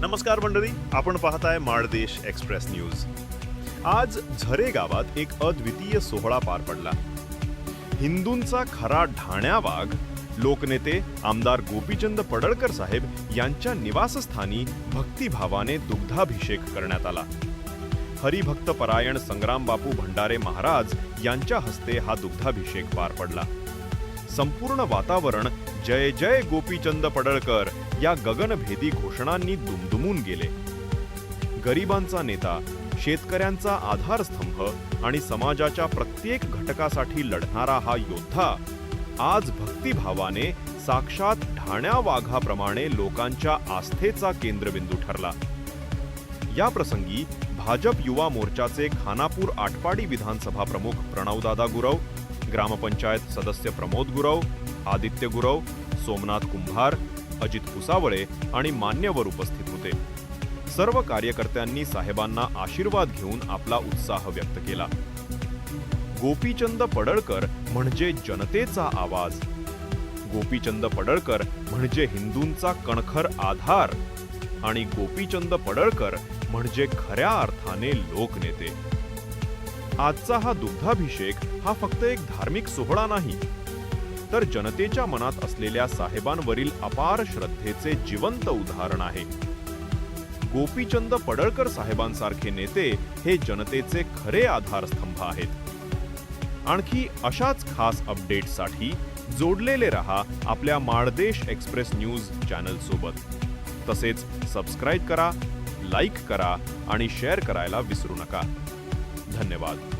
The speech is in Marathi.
नमस्कार मंडळी आपण पाहताय माळदेश एक्सप्रेस न्यूज. आज झरे गावात एक अद्वितीय सोहळा पार पडला. हिंदूंचा खरा ढाण्या वाघ लोकनेते आमदार गोपीचंद पडळकर साहेब यांच्या निवासस्थानी भक्तिभावाने दुग्धाभिषेक करण्यात आला. हरिभक्त परायण संग्रामबापू भंडारे महाराज यांच्या हस्ते हा दुग्धाभिषेक पार पडला. संपूर्ण वातावरण जय जय गोपीचंद पडळकर या गगनभेदी घोषणांनी दुमदुमून गेले. गरिबांचा नेता शेतकऱ्यांचा आधारस्तंभ आणि समाजाच्या प्रत्येक घटकासाठी लढणारा हा योद्धा आज भक्तिभावाने साक्षात ढाण्या वाघाप्रमाणे लोकांच्या आस्थेचा केंद्रबिंदू ठरला. या प्रसंगी भाजप युवा मोर्चाचे खानापूर आटपाडी विधानसभा प्रमुख प्रणवदादा गुरव ग्रामपंचायत सदस्य प्रमोद गुरव आदित्य गुरव सोमनाथ कुंभार अजित कुसावळे आणि मान्यवर उपस्थित होते. सर्व कार्यकर्त्यांनी साहेबांना आशीर्वाद घेऊन आपला उत्साह व्यक्त केला. गोपीचंद पडळकर म्हणजे जनतेचा आवाज. गोपीचंद पडळकर म्हणजे हिंदूंचा कणखर आधार. आणि गोपीचंद पडळकर म्हणजे खऱ्या अर्थाने लोकनेते. आजचा हा दुग्धाभिषेक हा फक्त एक धार्मिक सोहळा नाही तर जनतेच्या मनात असलेल्या साहेबांवरील अपार श्रद्धेचे जिवंत उदाहरण आहे. गोपीचंद पडळकर साहेबांसारखे नेते हे जनतेचे खरे आधारस्तंभ आहेत. आणखी अशाच खास अपडेटसाठी जोडलेले रहा आपल्या माळदेश एक्सप्रेस न्यूज चॅनल सोबत. तसेच सबस्क्राईब करा लाईक करा आणि शेअर करायला विसरू नका. धन्यवाद.